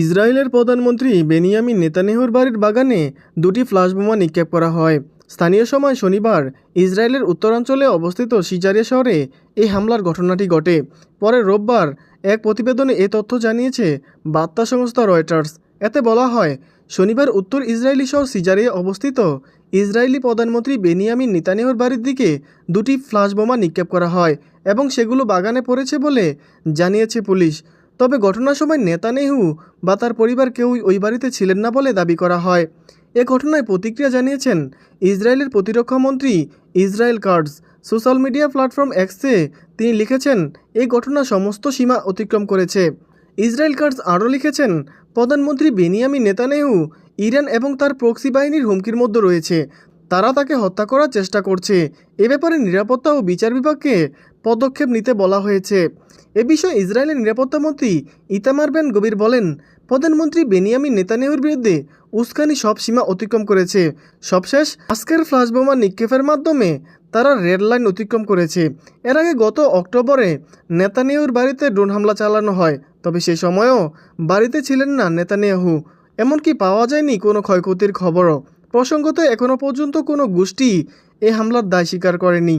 ইসরায়েলের প্রধানমন্ত্রী বেনিয়ামিন নেতানিয়াহুর বাড়ির বাগানে দুটি ফ্লাশ বোমা নিক্ষেপ করা হয়। স্থানীয় সময় শনিবার ইসরায়েলের উত্তরাঞ্চলে অবস্থিত সিজারিয়া শহরে এই হামলার ঘটনাটি ঘটে। পরে রোববার এক প্রতিবেদনে এ তথ্য জানিয়েছে বার্তা সংস্থা রয়টার্স। এতে বলা হয়, শনিবার উত্তর ইসরায়েলি শহর সিজারিয়া অবস্থিত ইসরায়েলি প্রধানমন্ত্রী বেনিয়ামিন নেতানিয়াহুর বাড়ির দিকে দুটি ফ্লাশ বোমা নিক্ষেপ করা হয় এবং সেগুলো বাগানে পড়েছে বলে জানিয়েছে পুলিশ। তবে ঘটনার সময় নেতানেহু বা তার পরিবার কেউই ওই বাড়িতে ছিলেন না বলে দাবি করা হয়। এ ঘটনায় প্রতিক্রিয়া জানিয়েছেন ইসরায়েলের প্রতিরক্ষা মন্ত্রী Israel Katz. Social media platform এক্সে তিনি লিখেছেন এই ঘটনা সমস্ত সীমা অতিক্রম করেছে। ইসরায়েল কার্ডস আরও লিখেছেন, প্রধানমন্ত্রী বেনিয়ামি নেতানেহু ইরান এবং তার প্রক্সি বাহিনীর হুমকির মধ্যে রয়েছে। তারা তাকে হত্যা করার চেষ্টা করছে। এ ব্যাপারে নিরাপত্তা ও বিচার বিভাগকে পদক্ষেপ নিতে বলা হয়েছে। এ বিষয়ে ইসরায়েলের নিরাপত্তামন্ত্রী ইতামার বেন গভীর বলেন, প্রধানমন্ত্রী বেনিয়ামিন নেতানিয়াহুর বিরুদ্ধে উস্কানি সব সীমা অতিক্রম করেছে। সবশেষ, আজকের ফ্লাশ বোমা নিক্ষেপের মাধ্যমে তারা রেড লাইন অতিক্রম করেছে। এর আগে গত অক্টোবরে নেতানিয়াহুর বাড়িতে ড্রোন হামলা চালানো হয়, তবে সে সময়ও বাড়িতে ছিলেন না নেতানিয়াহু। এমনকি পাওয়া যায়নি কোনো ক্ষয়ক্ষতির খবরও। প্রসঙ্গত এখনও পর্যন্ত কোনো গোষ্ঠী এ হামলার দায় স্বীকার করেনি।